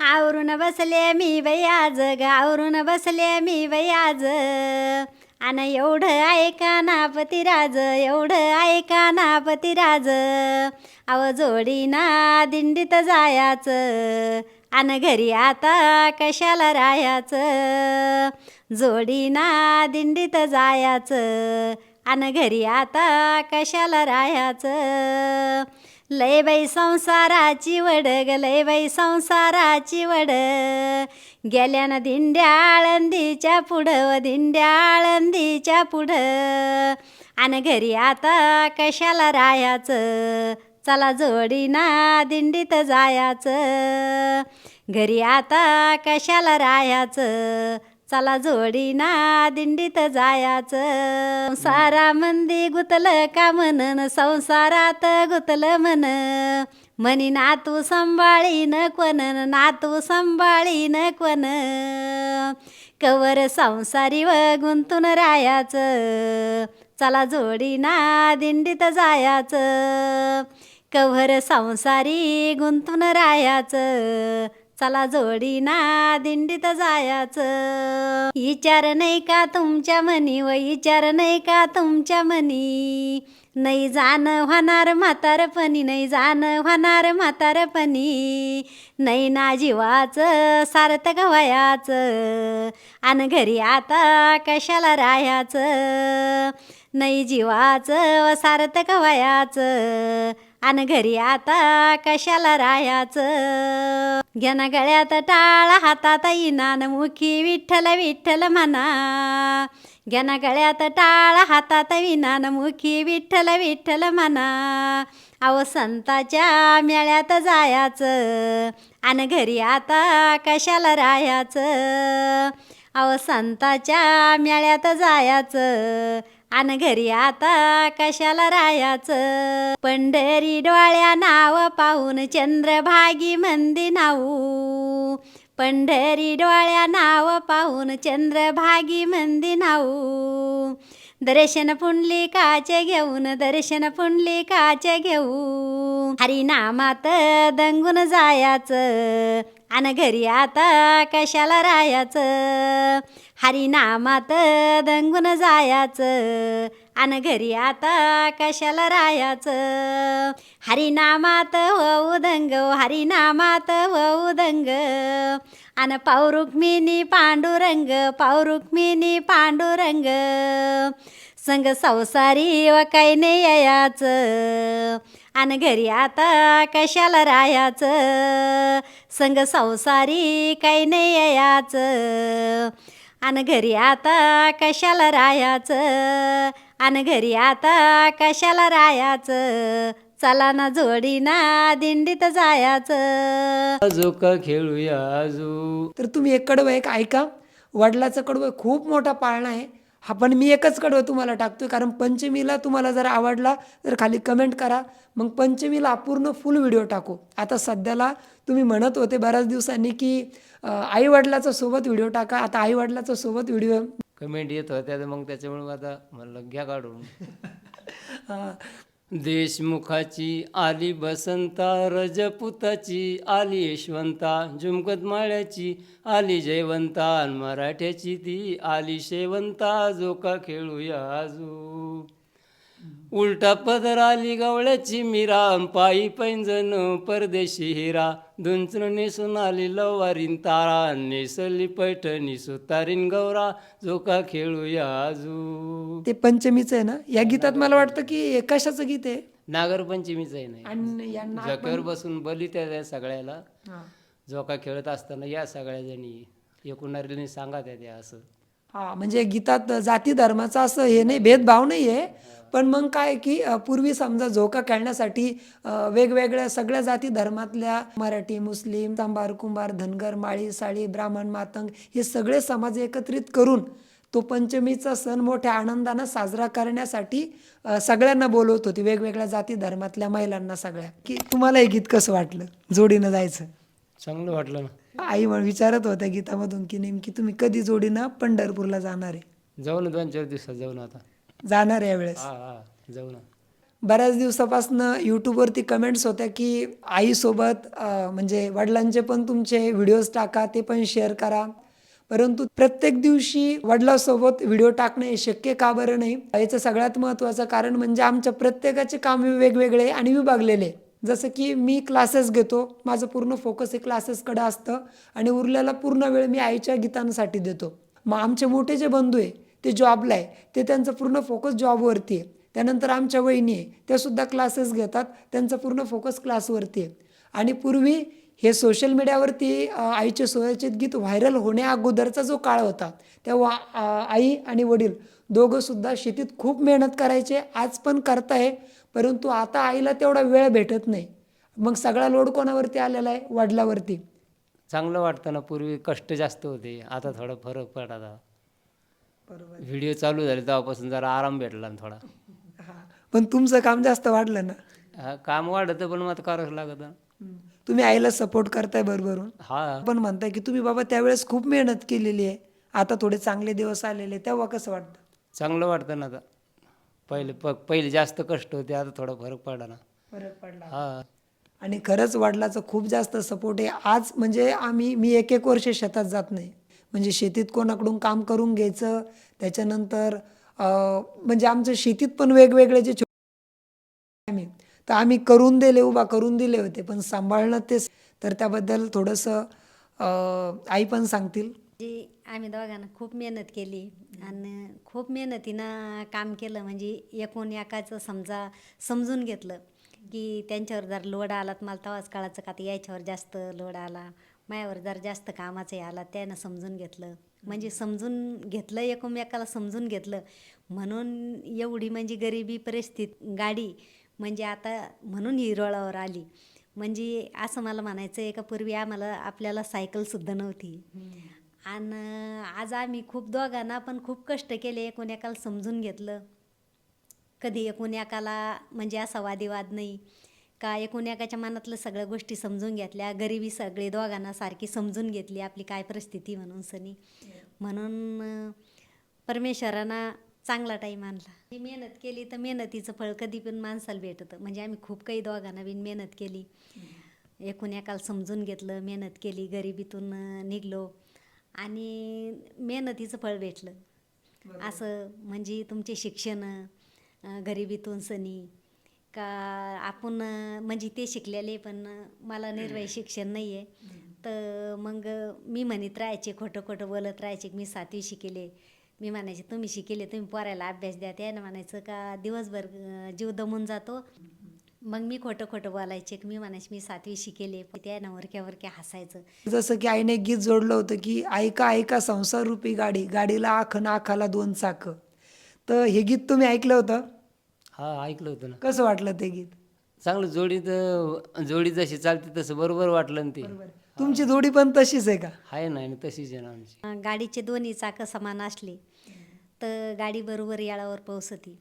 आवरून बसले me by आज ग आवरून बसले मी बाई आज. आणि एवढं ऐका ना पतिराज एवढं ऐका ना पतिराज अव जोडीना दिंडीत जायाचं आणि घरी आता कशाला राहायचं? जोडीना दिंडीत जायाचं आणि घरी आता कशाला राहायचं? लय बाई संसाराची वड ग लय बाई संसाराची वड. गेल्यानं दिंड्या आळंदीच्या पुढं व दिंड्या आळंदीच्या पुढं. आणि घरी आता कशाला राहायचं? चला जोडीना दिंडीत जायाचं. घरी आता कशाला राहायचं? चला जोडीना दिंडीत जायाचं. सारा मंदी गुतलं का म्हणन? संसारात गुतलं म्हण. म्हणी नातू सांभाळीन कोण? नातू सांभाळीन कोण? कवर संसारी व गुंतून राहायचं. चला जोडीना दिंडीत जायाच. कव्हर संसारी गुंतून राहायचं. चला जोडीना दिंडीत जायाचं. विचार नाही का तुमच्या मनी व विचार नाही का तुमच्या मनी. नाही जाण होणार म्हातारपणी नाही जाण होणार म्हातारपणी नाही ना जीवाचं सार्थक वयाचं. आणि घरी आता कशाला राहायचं? नाही जीवाचं सार्थक वयाचं. आणि घरी आता कशाला राहायचं? घ्याना गळ्यात टाळ हातात इनान मुखी विठ्ठल विठ्ठल म्हणा घ्याना गळ्यात टाळ हातात विनान मुखी विठ्ठल विठ्ठल म्हणा अहो संताच्या मेळ्यात जायाचं आणि घरी आता कशाला राहायचं अहो संताच्या मेळ्यात जायाचं आणि घरी आता कशाला राहायचं? पंढरी डोळ्या नाव पाहून चंद्रभागी मंदी नाऊ. पंढरी डोळ्या नाव पाहून चंद्रभागी मंदी नाऊ. दर्शन पुंडलिकाचे घेऊन दर्शन पुंडलिकाचे घेऊ. हरिनामात दंगून जायाचं. आणि घरी आता कशाला राहायचं? हरिनामात दंगून जायचं. आणि घरी आता कशाला राहायचं? हरिनामात होऊ दंग हरिनामात होऊ दंग. आणि पाऊरुक्मिनी पांडुरंग पाऊरुक्मिनी पांडुरंग. संग संसारी व काही नाही यायचं आणि घरी आता कशाला राहायचं? संग संसारी काही नाही यायचं आणि घरी आता कशाला राहायचं? आणि घरी आता कशाला राहायचं? चला ना जोडीना दिंडीत जायचं. जोक खेळूया आजू तर तुम्ही एक कडवं एक ऐका. वडिलाचं कडवं खूप मोठा पाळणा आहे. हा पण मी एकच कडवं तुम्हाला टाकतोय कारण पंचमीला तुम्हाला जर आवडला तर खाली कमेंट करा. मग पंचमीला अपूर्ण फुल व्हिडिओ टाकू. आता सध्याला तुम्ही म्हणत होते बऱ्याच दिवसांनी की आई वडिलाचा सोबत व्हिडिओ टाका. आता आई वडिलाचा सोबत व्हिडिओ कमेंट येत होत्या तर मग त्याच्यामुळे आता म्हणलं घ्या काढून. देशमुखाची आली बसंता रजपुताची आली यशवंता झुमकत माळ्याची आली जयवंता मराठ्याची ती आली शेवंता. जोका खेळूया आजू उलटा पदर आली गवळ्याची मीरा पायी पैंजण परदेशी हिरा. दुंचण नेसून आली लवारीन तारा नेसली पैठणी सुतारीन गौरा. जोका खेळूया आजू. ते पंचमीचं आहे ना? या गीतात मला वाटतं की हे कशाचं गीत आहे? नागरपंचमीच आहे नाही आणि जकर बसून बली त्या त्या सगळ्याला. जोका खेळत असताना या सगळ्या जणी एकूणारीने सांगा त्या त्या असं. हा म्हणजे गीतात जाती धर्माचा असं हे नाही भेदभाव नाही आहे पण मग काय की पूर्वी समजा झोका खेळण्यासाठी वेगवेगळ्या सगळ्या जाती धर्मातल्या मराठी मुस्लिम तांबार कुंभार धनगर माळी साळी ब्राह्मण मातंग हे सगळे समाज एकत्रित करून तो पंचमीचा सण मोठ्या आनंदानं साजरा करण्यासाठी सगळ्यांना बोलवत होती वेगवेगळ्या जाती धर्मातल्या महिलांना सगळ्या. की तुम्हाला हे गीत कसं वाटलं? जोडीनं जायचं. चांगलं वाटलं ना. आई म्हण विचारत होत्या गीतामधून की नेमकी तुम्ही कधी जोडीनं पंढरपूरला जाणार आहे? जाऊ ना दोन चार दिवसात जाऊ ना आता. जाणार आहे यावेळेस? हा हा जाऊ ना. बऱ्याच दिवसापासून यूट्यूबवरती कमेंट्स होत्या की आईसोबत अं, म्हणजे वडिलांचे पण तुमचे व्हिडिओज टाका ते पण शेअर करा. परंतु प्रत्येक दिवशी वडिलांसोबत व्हिडिओ टाकणे हे शक्य का बरं नाही? याचं सगळ्यात महत्त्वाचं कारण म्हणजे आमच्या प्रत्येकाचे काम वेगवेगळे आणि विभागलेले. जसं की मी क्लासेस घेतो माझं पूर्ण फोकस हे क्लासेसकडे असतं आणि उरलेला पूर्ण वेळ मी आईच्या गीतांसाठी देतो. मग आमचे मोठे जे बंधू आहे ते जॉबला आहे ते त्यांचं पूर्ण फोकस जॉबवरती आहे. त्यानंतर आमच्या वहिनी आहे त्यासुद्धा क्लासेस घेतात त्यांचा पूर्ण फोकस क्लासवरती आहे. आणि पूर्वी हे सोशल मीडियावरती आईचे सोयाचित गीत व्हायरल होण्या अगोदरचा जो काळ होता तेव्हा आई आणि वडील दोघंसुद्धा शेतीत खूप मेहनत करायचे आज पण करताय परंतु आता आईला तेवढा वेळ भेटत नाही. मग सगळा लोड कोणावरती आलेला आहे? वडिलावरती. चांगलं वाटतं ना पूर्वी कष्ट जास्त होते. आता थोडा फरक पडला. बरोबर. व्हिडिओ चालू झाले तेव्हापासून जरा आराम भेटला ना थोडा. पण तुमचं काम जास्त वाढलं ना? हा, काम वाढतं पण मग आता करावंच लागतं. तुम्ही आईला सपोर्ट करताय बरोबरून हा. पण म्हणताय की तुम्ही बाबा त्यावेळेस खूप मेहनत केलेली आहे. आता थोडे चांगले दिवस आलेले तेव्हा कसं वाटतं? चांगलं वाटतं ना आता. पहिले प पहिले जास्त कष्ट होते आता थोडा फरक पडला ना. फरक पडला. हा. आणि खरंच वडिलाचा खूप जास्त सपोर्ट आहे. आज म्हणजे आम्ही मी एक एक वर्ष शेतात जात नाही. म्हणजे शेतीत कोणाकडून काम करून घ्यायचं त्याच्यानंतर अं, म्हणजे आमच्या शेतीत पण वेगवेगळे जे आम्ही तर आम्ही करून दिले उभा करून दिले होते. पण सांभाळणं तेच तर त्याबद्दल थोडंसं आई पण सांगतील. जी आम्ही दोघांना खूप मेहनत केली. आणि खूप मेहनतीनं काम केलं. म्हणजे एकूण एकाचं समजा समजून घेतलं की त्यांच्यावर जर लोड आला तर मला तवाच कळायचं का तर याच्यावर जास्त लोड आला मायावर जर जास्त कामाचं आला त्यानं समजून घेतलं. म्हणजे समजून घेतलं एकमेकाला समजून घेतलं. म्हणून एवढी म्हणजे गरिबी परिस्थिती गाडी म्हणजे आता म्हणून ही रोळावर आली. म्हणजे असं मला म्हणायचं आहे का पूर्वी आम्हाला आपल्याला सायकलसुद्धा नव्हती. आणि आज आम्ही खूप दोघांना पण खूप कष्ट केले एकूण एकाला समजून घेतलं. कधी एकूण एकाला म्हणजे असा वादिवाद नाही का एकूण एकाच्या मनातलं सगळ्या गोष्टी समजून घेतल्या गरिबी सगळे दोघांना सारखी समजून घेतली आपली काय परिस्थिती म्हणून सनी. म्हणून अं, परमेश्वरानं चांगला टाईम आणला. मी मेहनत केली तर मेहनतीचं फळ कधी पण माणसाला भेटतं. म्हणजे आम्ही खूप काही दोघांना बिन मेहनत केली. एकूण एकाला समजून घेतलं मेहनत केली गरिबीतून निघलो. आणि मेहनतीचं फळ भेटलं. असं म्हणजे तुमचे शिक्षण गरिबीतून सनी का आपण म्हणजे ते शिकलेले पण मला निर्वाही शिक्षण नाही आहे तर मग मी म्हणत राहायचे खोटं खोटं बोलत राहायचे की मी सातवी शिकेले. मी म्हणायचे तुम्ही शिकेले तुम्ही पोरायला अभ्यास द्या त्यानं म्हणायचं का दिवसभर जीव दमून जातो. मग मी खोटं खोटं बोलायचे मी म्हणायचे मी सातवी शिकेले वरक्या वरक्या हसायचं. जसं की आईने एक गीत जोडलं होतं की ऐका ऐका संसार रूपी गाडी गाडीला आख ना आखाला दोन चाक. तर हे गीत तुम्ही ऐकलं होतं? हा ऐकलं होतं ना. कसं वाटलं ते गीत? चांगलं जोडीत जोडी जशी चालते तसं बरोबर वाटलं ना ते. तुमची जोडी पण तशीच आहे का? आहे ना आणि तशीच आहे ना आमची. गाडीचे दोन्ही चाकं समान असले तर गाडी बरोबर याळावर पोहोचती